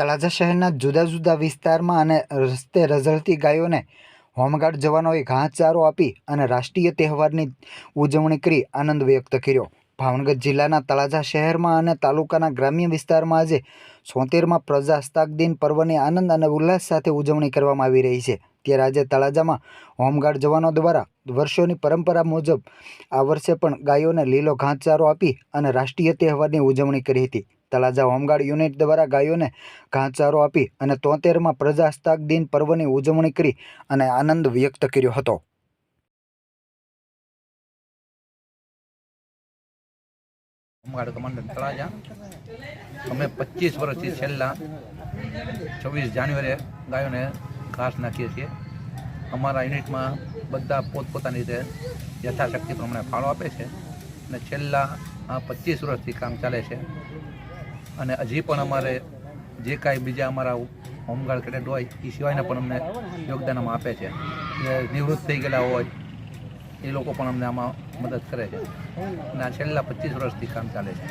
તળાજા શહેરના જુદા જુદા વિસ્તારમાં અને રસ્તે રઝળતી ગાયોને હોમગાર્ડ જવાનોએ ઘાસચારો આપી અને રાષ્ટ્રીય તહેવારની ઉજવણી કરી આનંદ વ્યક્ત કર્યો. ભાવનગર જિલ્લાના તળાજા શહેરમાં અને તાલુકાના ગ્રામ્ય વિસ્તારમાં આજે સોતેરમાં પ્રજાસત્તાક દિન પર્વની આનંદ અને ઉલ્લાસ સાથે ઉજવણી કરવામાં આવી રહી છે. ત્યારે આજે તળાજામાં હોમગાર્ડ જવાનો દ્વારા વર્ષોની પરંપરા મુજબ આ વર્ષે પણ ગાયોને લીલો ઘાસચારો આપી અને રાષ્ટ્રીય તહેવારની ઉજવણી કરી હતી. તળાજા હોમગાર્ડ યુનિટ દ્વારા ગાયોને ઘાસચારો આપી અને તોતેરમાં પ્રજાસત્તાક દિન પર્વની ઉજવણી કરી અને આનંદ વ્યક્ત કર્યો હતો. Home guard commander Talaja. અમે પચીસ વર્ષથી છેલ્લા છવ્વીસ જાન્યુઆરીએ ગાયોને ઘાસ નાખીએ છીએ. અમારા યુનિટમાં બધા પોતપોતાની રીતે યથાશક્તિ પ્રમાણે ફાળો આપે છે અને છેલ્લા પચીસ વર્ષથી કામ ચાલે છે. અને હજી પણ અમારે જે કાંઈ બીજા અમારા હોમગાર્ડ કેડેટ હોય, એ સિવાયના પણ અમને યોગદાન આપે છે. નિવૃત્ત થઈ ગયેલા હોય, એ લોકો પણ અમને આમાં મદદ કરે છે. અને આ છેલ્લા પચીસ વર્ષથી કામ ચાલે છે.